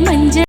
மஞ்சள்